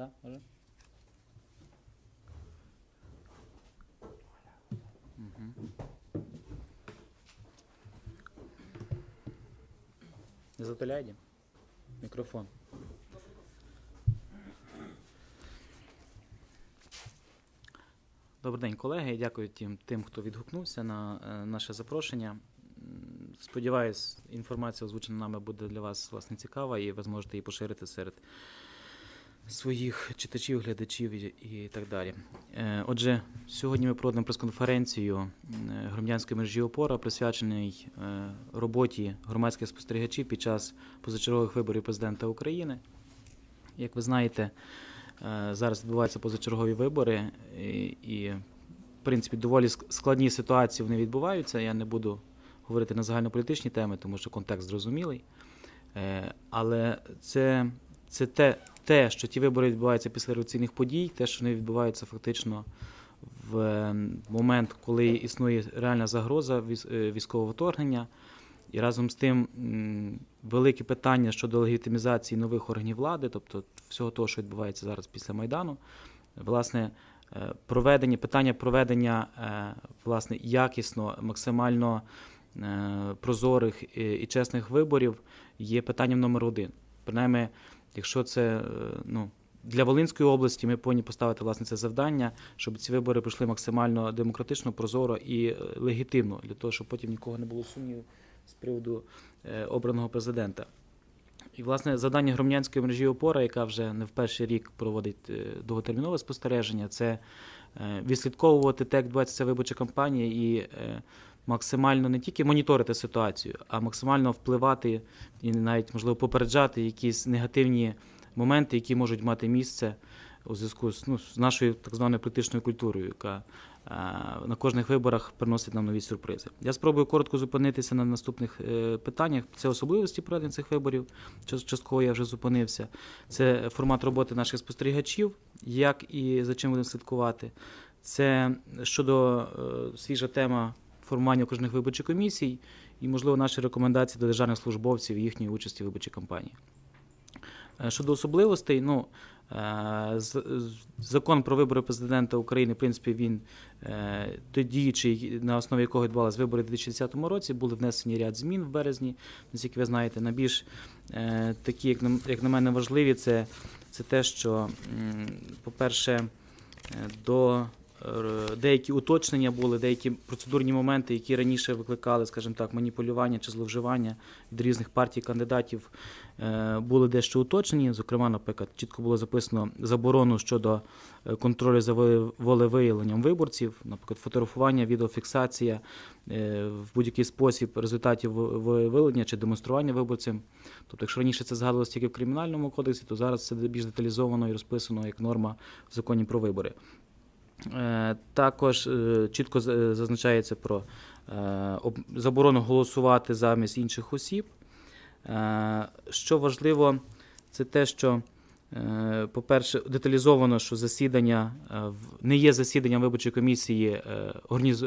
Да? Може? Мгм. Не затуляй, Дім? Мікрофон. Добрий день, колеги. Дякую тим, тим хто відгукнувся на е, наше запрошення. Сподіваюсь, інформація озвучена нами буде для вас власне цікава, і ви зможете її поширити серед своїх читачів, глядачів і, так далі. Е, Отже, сьогодні ми проводимо прес-конференцію громадянської мережі опора, присвячений е, роботі громадських спостерігачів під час позачергових виборів президента України. Як ви знаєте, е, зараз відбуваються позачергові вибори, і, в принципі, доволі складні ситуації вони відбуваються. Я не буду говорити на загальнополітичні теми, тому що контекст зрозумілий. Але це, це те, те, що ті вибори відбуваються після революційних подій, те, що вони відбуваються фактично в е, момент, коли існує реальна загроза е, військового вторгнення. І разом з тим м, великі питання щодо легітимізації нових органів влади, тобто всього того, що відбувається зараз після Майдану, власне, е, проведення, питання проведення власне, якісно, максимально прозорих і чесних виборів є питанням номер один. Принаймні, якщо це е, ну, для Волинської області, ми повинні поставити власне це завдання, щоб ці вибори пройшли максимально демократично, прозоро і е, легітимно, для того, щоб потім нікого не було сумнівів з приводу е, обраного президента. І, власне, завдання громадянської мережі опора, яка вже не в перший рік проводить довготермінове спостереження, це відслідковувати те, як відбувається виборча кампанія, і максимально не тільки моніторити ситуацію, а максимально впливати і навіть можливо попереджати якісь негативні моменти, які можуть мати місце у зв'язку з, ну, з нашою так званою політичною культурою, яка е, на кожних виборах приносить нам нові сюрпризи. Я спробую коротко зупинитися на наступних е, питаннях. Це особливості проведення цих виборів. Час- Частково я вже зупинився. Це формат роботи наших спостерігачів, як і за чим будемо слідкувати. Це щодо е, свіжа тема формування окружних виборчих комісій і, можливо, наші рекомендації до державних службовців і їхньої участі в виборчій кампанії. Е, Щодо особливостей, ну, е, закон про вибори президента України, в принципі, він е, той діючий, на основі якого відбувалися вибори у 2010 році, були внесені ряд змін в березні, наскільки ви знаєте, найбільш такі, як на, як на мене, важливі, це, це те, що, по-перше, до деякі уточнення були, деякі процедурні моменти, які раніше викликали, скажімо так, маніпулювання чи зловживання від різних партій кандидатів, е, були дещо уточнені. Зокрема, наприклад, чітко було записано заборону щодо е, контролю за волевиявленням виборців, наприклад, фотографування, відеофіксація е, в будь-який спосіб результатів ви- волевиявлення чи демонстрування виборцям. Тобто, якщо раніше це згадувалося тільки в кримінальному кодексі, то зараз це більш деталізовано і розписано як норма в законі про вибори. Е, Також е, чітко зазначається про е, заборону голосувати замість інших осіб. Що важливо, це те, що, по-перше, деталізовано, що засідання не є засіданням виборчої комісії,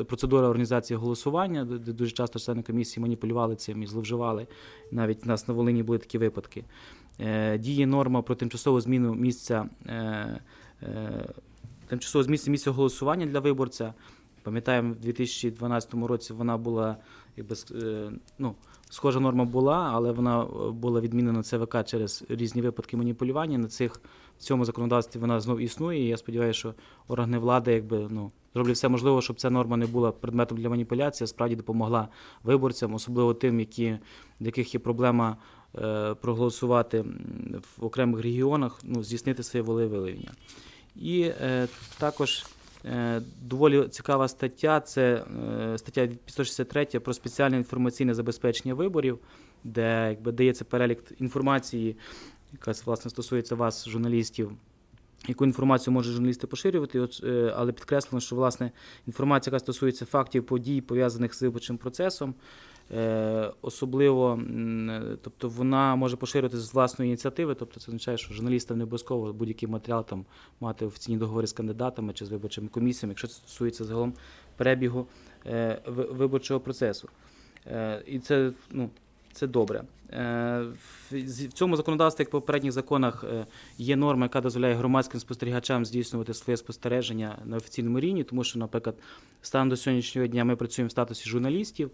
процедура організації голосування, де дуже часто члени комісії маніпулювали цим і зловживали. Навіть в нас на Волині були такі випадки. Діє норма про тимчасову зміну місця. Тимчасово зміни місця голосування для виборця. Пам'ятаємо, в 2012 році вона була, якби е, ну, схожа норма була, але вона е, була відмінена ЦВК через різні випадки маніпулювання. На цих в цьому законодавстві вона знов існує. І я сподіваюся, що органи влади якби ну зроблять все можливе, щоб ця норма не була предметом для маніпуляції, а справді допомогла виборцям, особливо тим, які в яких є проблема е, проголосувати в окремих регіонах, ну здійснити своє волевиявлення. І е, також е, доволі цікава стаття це е, стаття 563 про спеціальне інформаційне забезпечення виборів, де якби, дається перелік інформації, яка власне стосується вас, журналістів. Яку інформацію можуть журналісти поширювати, але підкреслено, що власне інформація, яка стосується фактів подій, пов'язаних з виборчим процесом, особливо, е, тобто вона може поширюватися з власної ініціативи, тобто це означає, що журналістам не обов'язково будь-який матеріал там мати офіційні договори з кандидатами чи з виборчими комісіями, якщо це стосується загалом перебігу е, виборчого процесу. Е, І це ну, Це добре. Е, В цьому законодавстві, як в попередніх законах, е, є норма, яка дозволяє громадським спостерігачам здійснювати своє спостереження на офіційному рівні, тому що, наприклад, станом до сьогоднішнього дня ми працюємо в статусі журналістів.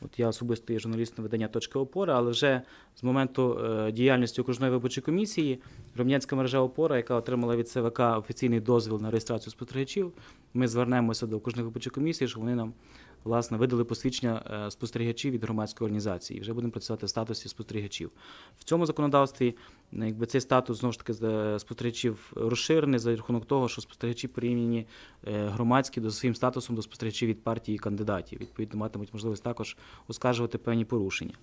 От я особисто є журналістом видання Точка опора, але вже з моменту е, діяльності окружної виборчої комісії громадянська мережа опора, яка отримала від ЦВК офіційний дозвіл на реєстрацію спостерігачів, ми звернемося до окружної виборчої комісії, щоб вони нам власне видали посвідчення е, спостерігачів від громадської організації. Вже будемо працювати в статусі спостерігачів. В цьому законодавстві е, якби цей статус знову ж таки е, спостерігачів розширений за рахунок того, що спостерігачі порівняні громадські до своїм статусом до спостерігачів від партії і кандидатів. Відповідно, матимуть можливість також оскаржувати певні порушення.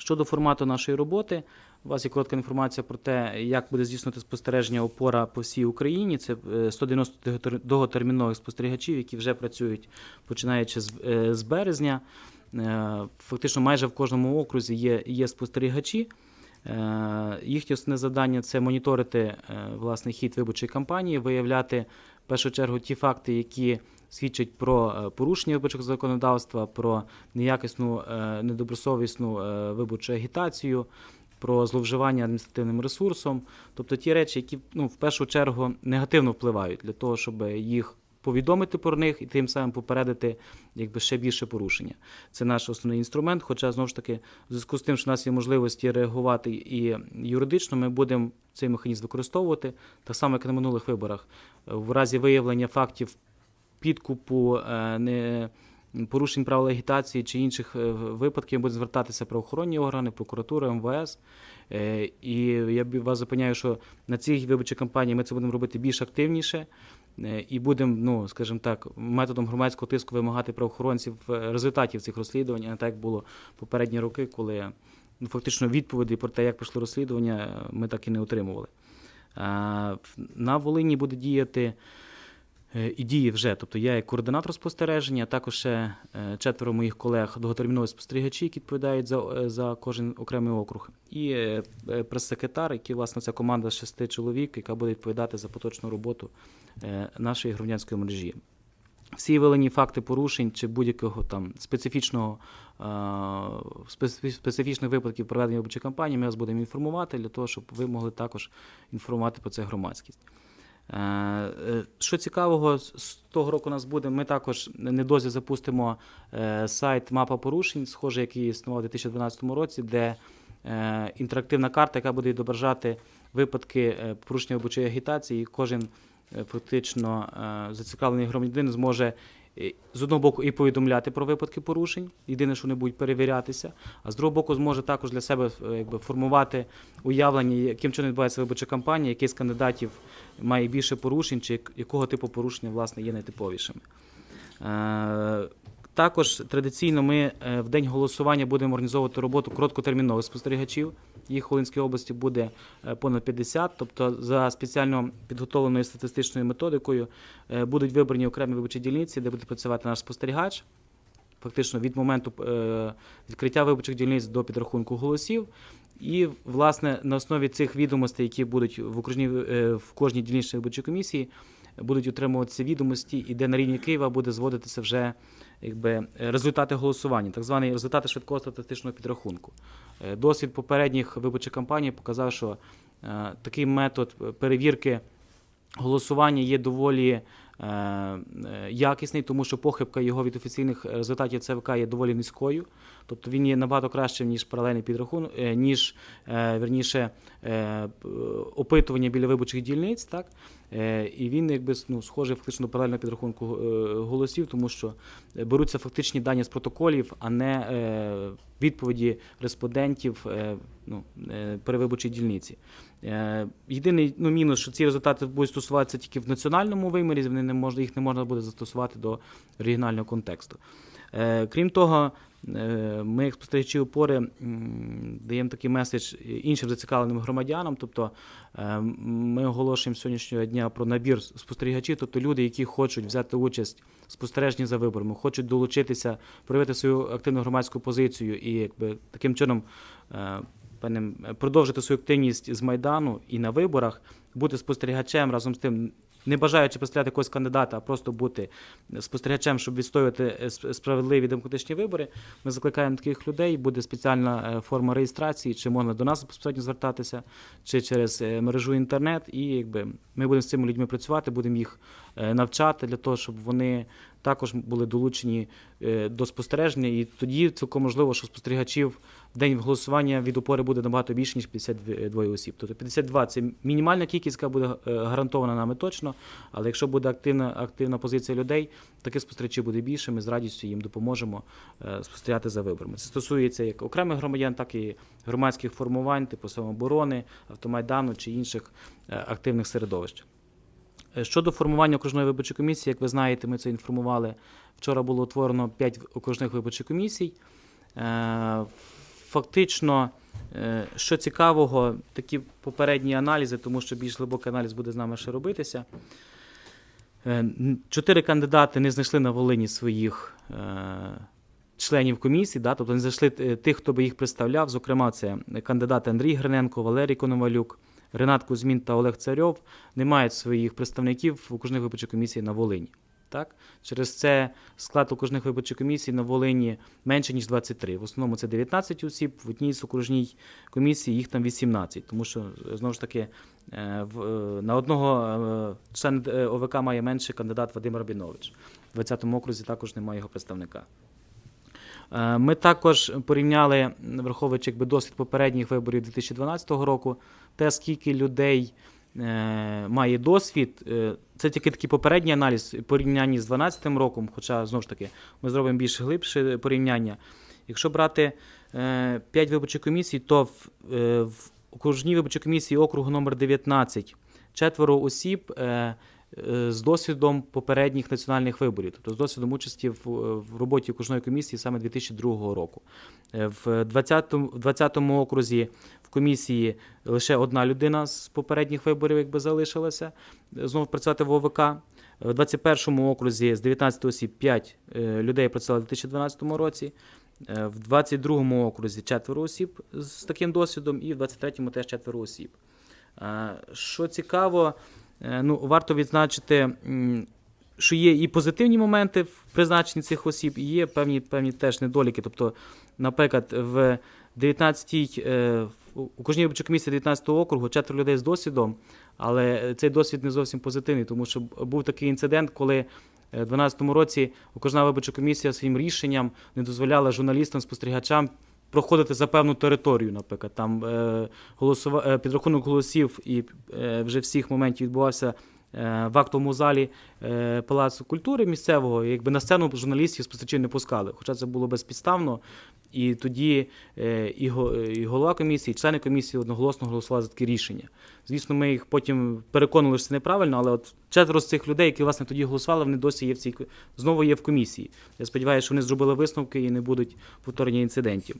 Щодо формату нашої роботи, у вас є коротка інформація про те, як буде здійснювати спостереження опора по всій Україні. Це е, 190 довготермінових спостерігачів, які вже працюють починаючи з, е, березня. Е, Фактично, майже в кожному окрузі є, є спостерігачі. Е, Їхнє основне завдання це моніторити е, власне хід виборчої кампанії, виявляти в першу чергу ті факти, які свідчать про е, порушення виборчого законодавства, про неякісну, е, недобросовісну е, виборчу агітацію, про зловживання адміністративним ресурсом, тобто ті речі, які ну, в першу чергу негативно впливають для того, щоб їх повідомити про них і тим самим попередити якби ще більше порушення. Це наш основний інструмент. Хоча знову ж таки, в зв'язку з тим, що в нас є можливості реагувати і юридично, ми будемо цей механізм використовувати так само, як на минулих виборах. В разі виявлення фактів підкупу, е, не порушень правил агітації чи інших е, випадків будуть звертатися правоохоронні органи, прокуратура, МВС. Е, І я вас запевняю, що на цій виборчій кампанії ми це будемо робити більш активніше. І будемо, ну скажімо так, методом громадського тиску вимагати правоохоронців результатів цих розслідувань, а не так як було попередні роки, коли ну, фактично відповіді про те, як пройшло розслідування, ми так і не отримували. На Волині буде діяти і діє вже. Тобто я як координатор спостереження, також ще е, четверо моїх колег довготермінові спостерігачі, які відповідають за, е, за кожен окремий округ, і е, е, прес-секретар, який власне ця команда з шести чоловік, яка буде відповідати за поточну роботу е, нашої громадянської мережі. Всі вилені факти порушень чи будь-якого там специфічного е, специфічних випадків проведення виборчої кампанії, ми вас будемо інформувати для того, щоб ви могли також інформувати про це громадськість. Е, е, Що цікавого, з того року у нас буде, ми також недовзі запустимо е, сайт Мапа порушень, схожий, який існував у 2012 році, де інтерактивна карта, яка буде відображати випадки порушення виборчої агітації, і кожен фактично зацікавлений громадянин зможе з одного боку і повідомляти про випадки порушень, єдине, що вони будуть перевірятися, а з другого боку, зможе також для себе е, якби, формувати уявлення, яким чином відбувається виборча кампанія, який з кандидатів має більше порушень, чи якого типу порушення власне є найтиповішими. Також традиційно ми е, в день голосування будемо організовувати роботу короткотермінових спостерігачів. Їх в Волинській області буде е, понад 50, тобто за спеціально підготовленою статистичною методикою е, будуть вибрані окремі виборчі дільниці, де буде працювати наш спостерігач. Фактично від моменту відкриття виборчих дільниць до підрахунку голосів. І, власне, на основі цих відомостей, які будуть в окружній в кожній дільничній виборчій комісії, будуть отримуватися відомості, і де на рівні Києва буде зводитися вже якби, результати голосування, так звані результати швидкого статистичного підрахунку. Е, Досвід попередніх виборчих кампаній показав, що е, такий метод перевірки голосування є доволі е, якісний, тому що похибка його від офіційних результатів ЦВК є доволі низькою. Тобто він є набагато кращим, ніж паралельний підрахунок, е, ніж е, верніше е, опитування біля виборчих дільниць, так? І він якби ну, схожий фактично до паралельного підрахунку голосів, тому що беруться фактичні дані з протоколів, а не відповіді респондентів ну, при виборчій дільниці. Єдиний ну, мінус, що ці результати будуть стосуватися тільки в національному вимірі, вони не можна, їх не можна буде застосувати до регіонального контексту. Крім того, ми, як спостерігачі опори, даємо такий меседж іншим зацікавленим громадянам. Тобто е, ми оголошуємо сьогоднішнього дня про набір спостерігачів, тобто люди, які хочуть взяти участь в спостереженні за виборами, хочуть долучитися, проявити свою активну громадську позицію і якби таким чином е, е, продовжити свою активність з Майдану і на виборах, бути спостерігачем разом з тим не бажаючи представляти якогось кандидата, а просто бути спостерігачем, щоб відстоювати е, сп- справедливі демократичні вибори, ми закликаємо таких людей. Буде спеціальна е, форма реєстрації, чи можна до нас безпосередньо звертатися, чи через е, мережу інтернет. І якби ми будемо з цими людьми працювати, будемо їх навчати для того, щоб вони також були долучені е, до спостереження. І тоді цілком можливо, що спостерігачів в день голосування від опори буде набагато більше, ніж 52 осіб. Тобто 52 – це мінімальна кількість, яка буде е, гарантована нами точно. Але якщо буде активна, активна позиція людей, таких спостерігачів буде більше. Ми з радістю їм допоможемо е, спостерігати за виборами. Це стосується як окремих громадян, так і громадських формувань, типу самооборони, автомайдану чи інших е, активних середовищ. Е, Щодо формування окружної виборчої комісії, як ви знаєте, ми це інформували. Вчора було утворено 5 окружних виборчих комісій. Е, Фактично, е, що цікавого, такі попередні аналізи, тому що більш глибокий аналіз буде з нами ще робитися. Чотири кандидати не знайшли на Волині своїх членів комісії, тобто не знайшли тих, хто би їх представляв. Зокрема, це кандидати Андрій Гриненко, Валерій Коновалюк, Ренат Кузьмін та Олег Царьов не мають своїх представників в окружних виборчих комісій на Волині. Так? Через це склад окружних виборчих комісій на Волині менше, ніж 23. В основному це 19 осіб, в одній з окружній комісії їх там 18. Тому що, знову ж таки, е, е, на одного е, член ОВК має менше кандидат Вадим Рабінович. В 20-му окрузі також немає його представника. Е, Ми також порівняли, враховуючи якби досвід попередніх виборів 2012 року, те, скільки людей е, має досвід. Е, Це тільки такий попередній аналіз порівнянні з 2012 роком, хоча знову ж таки ми зробимо більш глибше порівняння. Якщо брати 5 виборчих комісій, то в, в окружній виборчій комісії округу номер 19 четверо осіб з досвідом попередніх національних виборів, тобто з досвідом участі в, в роботі окружної комісії саме 2002 року. Е, В 20-му, в 20-му окрузі в комісії лише одна людина з попередніх виборів якби залишилася е, знову працювати в ОВК. В 21-му окрузі з 19 осіб 5 людей працювали в 2012 році. Е, В 22-му окрузі четверо осіб з таким досвідом, і в 23-му теж четверо осіб. Е, Що цікаво, е, ну, варто відзначити, що є і позитивні моменти в призначенні цих осіб, і є певні, певні теж недоліки. Тобто, наприклад, в 19-й е, в окружній виборчій комісії 19-го округу четверо людей з досвідом, але цей досвід не зовсім позитивний, тому що був такий інцидент, коли е, у 2012 році окружна виборча комісія своїм рішенням не дозволяла журналістам, спостерігачам проходити за певну територію, наприклад. Там е, голосува... е, підрахунок голосів і е, вже всіх моментів відбувався в актовому залі Палацу культури місцевого, якби на сцену журналістів спостерігачів не пускали, хоча це було безпідставно. І тоді е, і, голова комісії, і члени комісії одноголосно голосували за таке рішення. Звісно, ми їх потім переконали, що це неправильно, але от четверо з цих людей, які власне тоді голосували, вони досі є в цій знову є в комісії. Я сподіваюся, що вони зробили висновки і не будуть повторення інцидентів.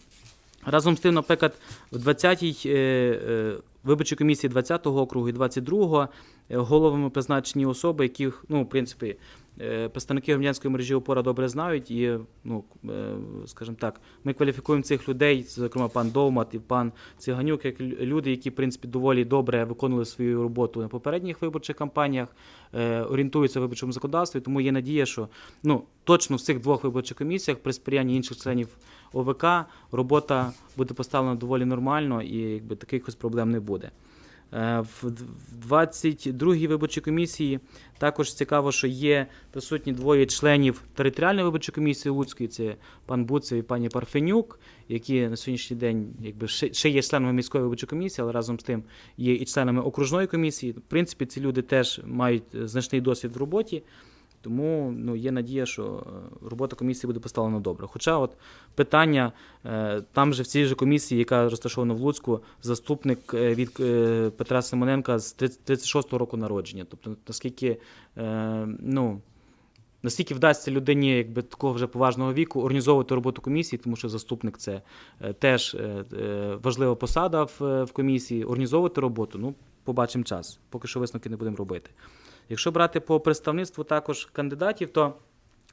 Разом з тим, наприклад, в 20-й е, е, виборчій комісії 20-го округу і 22-го е, головами призначені особи, яких, ну, в принципі, е, представники громадянської мережі опора добре знають. І, ну, е, скажімо так, ми кваліфікуємо цих людей, зокрема пан Довмат і пан Циганюк, як люди, які, в принципі, доволі добре виконували свою роботу на попередніх виборчих кампаніях, е, орієнтуються в виборчому законодавстві. Тому є надія, що ну, точно в цих двох виборчих комісіях при сприянні інших членів ОВК робота буде поставлена доволі нормально і якби таких проблем не буде. Е, В д- в 22-й виборчій комісії також цікаво, що є присутні двоє членів територіальної виборчої комісії Луцької, це пан Буцев і пані Парфенюк, які на сьогоднішній день якби ще, ще є членами міської виборчої комісії, але разом з тим є і членами окружної комісії. В принципі, ці люди теж мають е, значний досвід в роботі. Тому ну, є надія, що е, робота комісії буде поставлена добре. Хоча от питання е, там же в цій же комісії, яка розташована в Луцьку, заступник е, від Петра Симоненка з 36-го року народження. Тобто, наскільки е, ну. Наскільки вдасться людині якби такого вже поважного віку організовувати роботу комісії, тому що заступник це теж важлива посада в комісії. Організовувати роботу, ну побачимо час. Поки що висновки не будемо робити. Якщо брати по представництву також кандидатів, то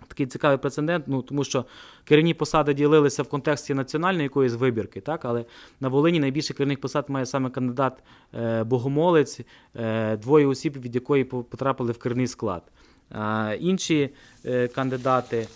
Такий цікавий прецедент, ну тому що керівні посади ділилися в контексті національної якоїсь вибірки, так, але на Волині найбільше керівних посад має саме кандидат е, Богомолець, е, двоє осіб, від якої по- потрапили в керівний склад. А інші е, кандидати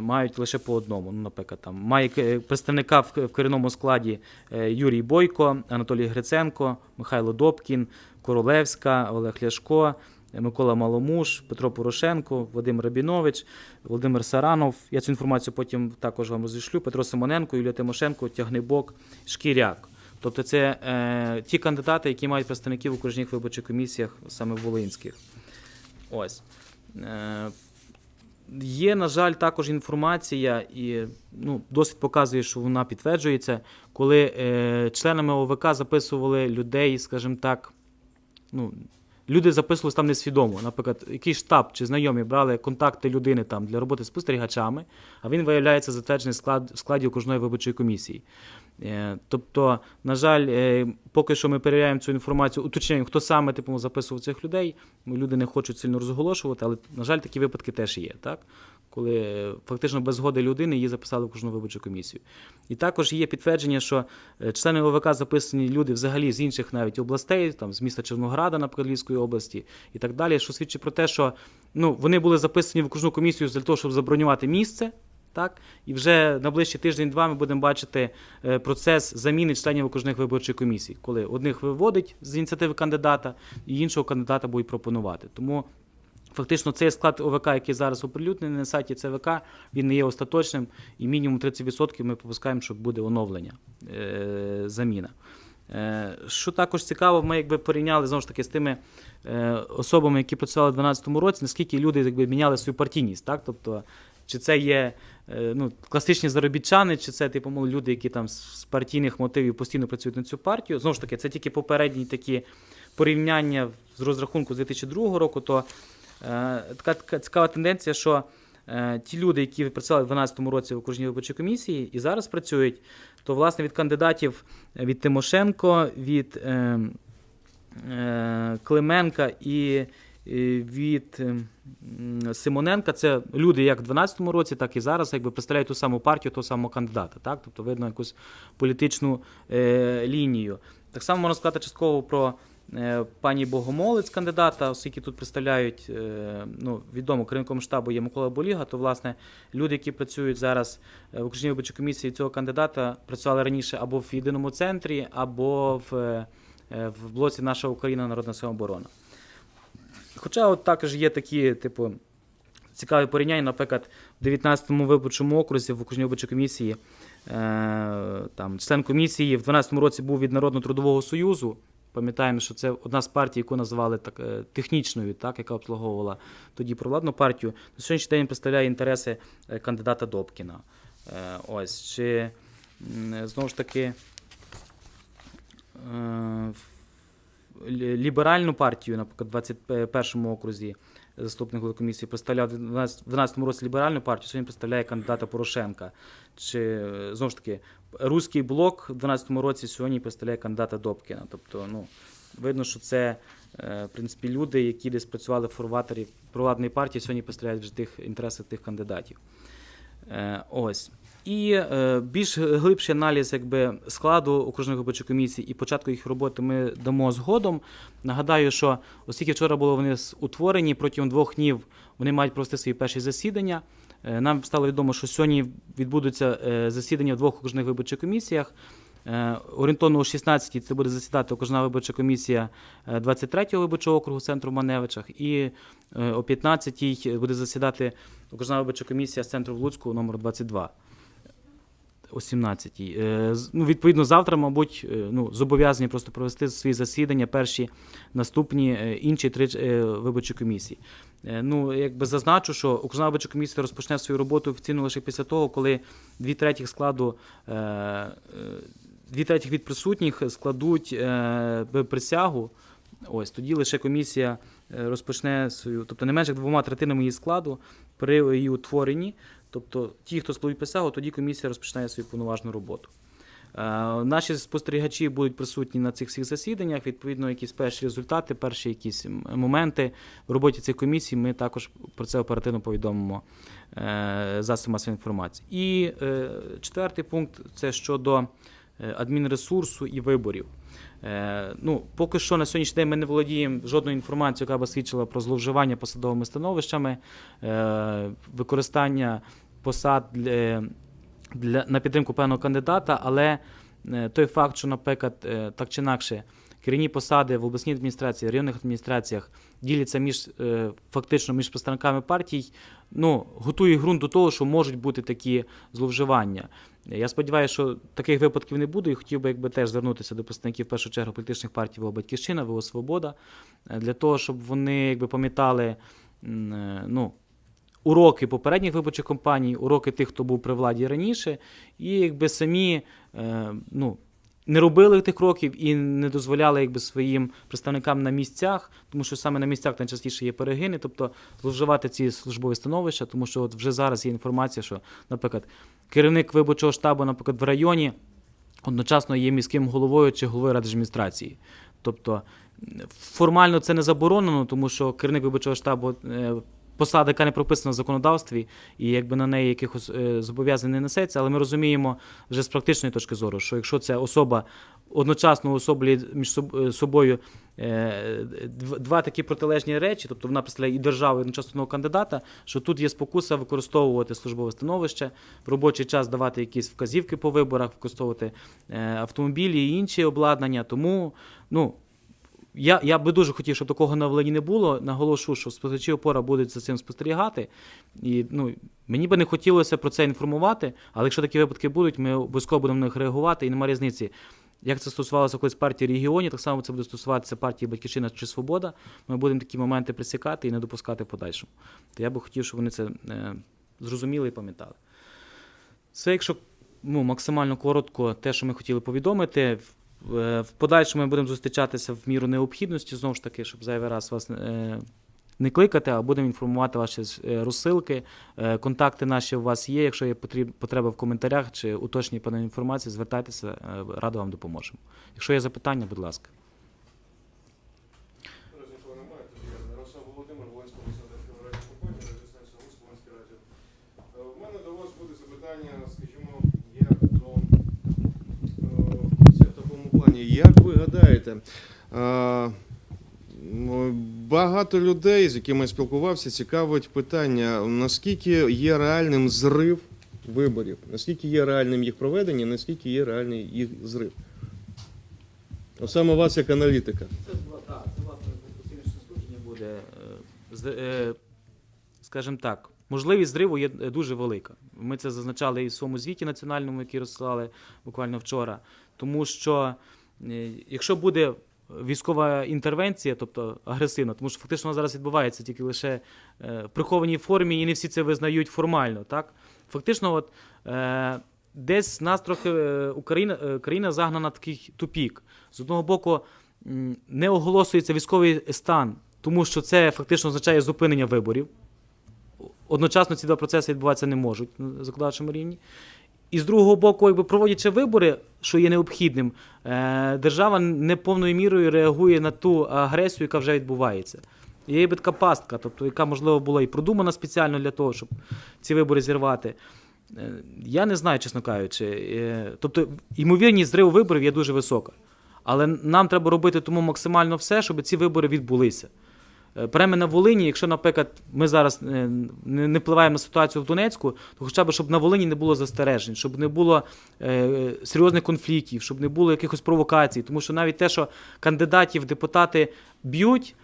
мають лише по одному. Ну, наприклад, там має представника в, керівному складі Юрій Бойко, Анатолій Гриценко, Михайло Добкін, Королевська, Олег Ляшко. Микола Маломуш, Петро Порошенко, Вадим Рабінович, Володимир Саранов. Я цю інформацію потім також вам розішлю. Петро Симоненко, Юлія Тимошенко, Тягнебок, Шкіряк. Тобто це е, ті кандидати, які мають представників в окружних виборчих комісіях, саме волинських. Ось. Е, Є, на жаль, також інформація, і ну, досить показує, що вона підтверджується, коли е, членами ОВК записували людей, скажімо так, ну, люди записувалися там несвідомо. Наприклад, якийсь штаб чи знайомі брали контакти людини там для роботи з спостерігачами, а він виявляється затверджений склад, в складі окружної виборчої комісії. Е, Тобто, на жаль, е, поки що ми перевіряємо цю інформацію, уточняємо, хто саме типу, записував цих людей. Люди не хочуть сильно розголошувати, але, на жаль, такі випадки теж є, так? Коли е, фактично без згоди людини її записали в окружну виборчу комісію. І також є підтвердження, що е, члени ОВК записані люди взагалі з інших навіть областей, там, з міста Червонограда, наприклад, Львівської області і так далі, що свідчить про те, що ну, вони були записані в окружну комісію для того, щоб забронювати місце. Так, і вже на ближчий тиждень-два ми будемо бачити е, процес заміни членів окружних виборчих комісій, коли одних виводить з ініціативи кандидата, і іншого кандидата будуть пропонувати. Тому фактично цей склад ОВК, який зараз оприлюднений на сайті ЦВК, він не є остаточним, і мінімум 30% ми пропускаємо, що буде оновлення, е, заміна. Е, Що також цікаво, ми якби порівняли знову ж таки з тими е, особами, які працювали в 2012 році, наскільки люди якби, міняли свою партійність. Так? Тобто, чи це є ну, класичні заробітчани, чи це типу мов, люди, які там з партійних мотивів постійно працюють на цю партію. Знову ж таки, це тільки попередні такі порівняння з розрахунку з 2002 року, то така, така цікава тенденція, що е, ті люди, які працювали в 2012 році в окружній виборчій комісії і зараз працюють, то власне від кандидатів е, від Тимошенко, від е, е, Клименка і е, від е, Симоненка це люди як в 2012 році, так і зараз якби представляють ту саму партію, того самого кандидата. Так? Тобто видно якусь політичну е, лінію. Так само можна сказати частково про е, пані Богомолець, кандидата, оскільки тут представляють е, ну, відомо керівником штабу є Микола Боліга, то власне люди, які працюють зараз е, в окружній виборчій комісії цього кандидата, працювали раніше або в єдиному центрі, або в, е, е, в блоці Наша Україна Народна самооборона. Хоча от також є такі, типу, цікаві порівняння, наприклад, в 19-му виборчому окрузі в окружній виборчій комісії, е, там, член комісії в 12-му році був від Народно-трудового союзу. Пам'ятаємо, що це одна з партій, яку називали так, е, технічною, так, яка обслуговувала тоді провладну партію. На сьогоднішній день представляє інтереси е, кандидата Добкіна. Е, ось, чи знову ж таки. ліберальну партію, наприклад, в 21-му окрузі заступник голови комісії представляв в 12 в 12-му році ліберальну партію, сьогодні представляє кандидата Порошенка. Чи знову ж таки, руський блок в 12-му році сьогодні представляє кандидата Добкіна. Тобто, ну, видно, що це е, в принципі люди, які десь працювали в форваторі провладної партії, сьогодні представляють вже тих інтереси тих кандидатів. Е, ось. І е, більш глибший аналіз якби, складу окружної виборчої комісії і початку їх роботи ми дамо згодом. Нагадаю, що оскільки вчора були вони утворені, протягом двох днів вони мають провести свої перші засідання. Е, Нам стало відомо, що сьогодні відбудуться е, засідання в двох окружних виборчих комісіях. Е, Орієнтовно о 16-й це буде засідати окружна виборча комісія е, 23-го виборчого округу центру в Маневичах, і о 15-й буде засідати окружна виборча комісія з центру в Луцьку номер 22 о 17-й. Е, Ну, відповідно, завтра, мабуть, е, ну, зобов'язані просто провести свої засідання, перші наступні е, інші три виборчі комісії. Ну, якби зазначу, що окружна виборча комісія розпочне свою роботу офіційно лише після того, коли дві третіх складу. Дві третіх від присутніх складуть е, присягу. Ось тоді лише комісія розпочне свою, тобто не менше як двома третинами її складу при її утворенні. Тобто ті, хто присягу, тоді комісія розпочинає свою повноважну роботу. Наші спостерігачі будуть присутні на цих всіх засіданнях. Відповідно, якісь перші результати, перші якісь моменти в роботі цих комісій. Ми також про це оперативно повідомимо е, засобам масової інформації. І е, четвертий пункт це щодо е, адмінресурсу і виборів. Е, ну, поки що на сьогоднішній день ми не володіємо жодною інформацією, яка б свідчила про зловживання посадовими становищами, е, використання посад для, для, на підтримку певного кандидата, але е, той факт, що, наприклад, так чи інакше, керівні посади в обласній адміністрації, районних адміністраціях діляться між фактично між представниками партій, ну, готує ґрунт до того, що можуть бути такі зловживання. Я сподіваюся, що таких випадків не буде, і хотів би якби теж звернутися до представників в першу чергу політичних партій ВО Батьківщина, ВО Свобода, е, для того, щоб вони якби пам'ятали е, ну, уроки попередніх виборчих компаній, уроки тих, хто був при владі раніше, і якби самі е, ну, не робили тих кроків і не дозволяли якби, своїм представникам на місцях, тому що саме на місцях найчастіше є перегини, тобто зловживати ці службові становища, тому що от вже зараз є інформація, що, наприклад, керівник виборчого штабу, наприклад, в районі одночасно є міським головою чи головою рададміністрації. Тобто формально це не заборонено, тому що керівник виборчого штабу е, посада, яка не прописана в законодавстві, і якби на неї якихось е, зобов'язань не несеться, але ми розуміємо вже з практичної точки зору, що якщо ця особа одночасно особлює між е, собою е, два такі протилежні речі, тобто вона представляє і державу, і одночасно кандидата, що тут є спокуса використовувати службове становище, в робочий час давати якісь вказівки по виборах, використовувати автомобілі і інші обладнання. Тому, ну. Я, я би дуже хотів, щоб такого на Волині не було. Наголошу, що спостерігачі опора будуть за цим спостерігати. І ну, мені би не хотілося про це інформувати, але якщо такі випадки будуть, ми обов'язково будемо на них реагувати. І немає різниці, як це стосувалося колись партії регіонів, так само це буде стосуватися партії Батьківщина чи Свобода. Ми будемо такі моменти присікати і не допускати в подальшому. То я би хотів, щоб вони це е, зрозуміли і пам'ятали. Це, якщо ну, максимально коротко, те, що ми хотіли повідомити. В, е, подальшому ми будемо зустрічатися в міру необхідності, знову ж таки, щоб зайвий раз вас е, не кликати, а будемо інформувати ваші е, розсилки. Контакти наші у вас є. Якщо є потреба в коментарях чи уточні певної інформації, звертайтеся, радо вам допоможемо. Якщо є запитання, будь ласка. Зараз нікого немає, тоді я Ярослав Володимир, Волинська обласна радіокомпанія, радіостанція ВУЗ, Волинське радіо. Е, В мене до вас буде запитання, скажімо, як до е, це в плані. Як ви гадаєте, багато людей, з якими я спілкувався, цікавить питання, наскільки є реальним зрив виборів, наскільки є реальним їх проведення, наскільки є реальний їх зрив. Саме вас як аналітика. Так, це власне постійне судження буде. е, е, Скажімо так, можливість зриву є е, дуже велика. Ми це зазначали і в своєму звіті національному, який розсилали буквально вчора. Тому що якщо буде військова інтервенція, тобто агресивна, тому що фактично зараз відбувається тільки лише е, в прихованій формі, і не всі це визнають формально. Так? Фактично, от, е, десь нас трохи е, Україна, е, країна загнана в такий тупік. З одного боку, не оголошується військовий стан, тому що це фактично означає зупинення виборів. Одночасно ці два процеси відбуватися не можуть на законодавчому рівні. І з другого боку, якби проводячи вибори, що є необхідним, е, держава не повною мірою реагує на ту агресію, яка вже відбувається. Є якби така пастка, тобто, яка, можливо, була і продумана спеціально для того, щоб ці вибори зірвати. Е, Я не знаю, чесно кажучи. Е, Тобто, ймовірність зриву виборів є дуже висока. Але нам треба робити тому максимально все, щоб ці вибори відбулися. Е, Прямо на Волині, якщо, наприклад, ми зараз е, не впливаємо на ситуацію в Донецьку, то хоча б щоб на Волині не було застережень, щоб не було е, серйозних конфліктів, щоб не було якихось провокацій. Тому що навіть те, що кандидатів депутати б'ють,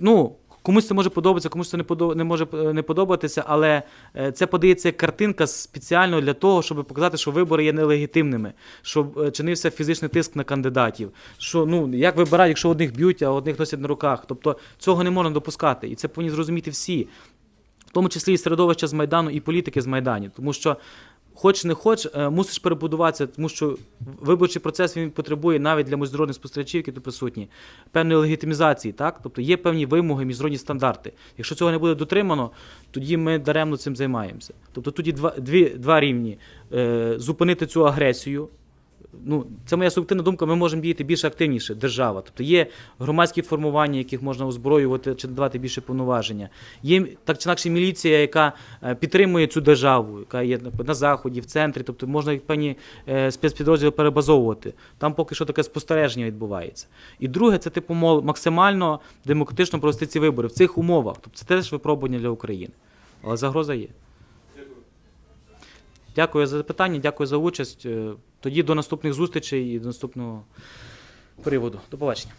ну. Комусь це може подобатися, комусь це не подо- не може е, не подобатися, але е, це подається як картинка спеціально для того, щоб показати, що вибори є нелегітимними, щоб е, чинився фізичний тиск на кандидатів. Що ну як вибирають, якщо одних б'ють, а одних носять на руках. Тобто цього не можна допускати, і це повинні зрозуміти всі, в тому числі і середовище з майдану, і політики з майданів, тому що. Хоч не хоч, е, мусиш перебудуватися, тому що виборчий процес він потребує навіть для міжнародних спостерігачів, які тут присутні, певної легітимізації, так? Тобто є певні вимоги, міжнародні стандарти. Якщо цього не буде дотримано, тоді ми даремно цим займаємося. Тобто тут є два, дві, два рівні: е, зупинити цю агресію, ну, це моя суб'єктивна думка, ми можемо діяти більш активніше, держава. Тобто є громадські формування, яких можна озброювати чи давати більше повноваження. Є так чи інакше міліція, яка е, підтримує цю державу, яка є на- заході, в центрі. Тобто можна певні е, спецпідрозділи перебазовувати. Там поки що таке спостереження відбувається. І друге, це типу максимально демократично провести ці вибори в цих умовах. Тобто це теж випробування для України. Але загроза є. Дякую. За запитання, дякую за участь. Е, Тоді до наступних зустрічей і до наступного приводу. До побачення.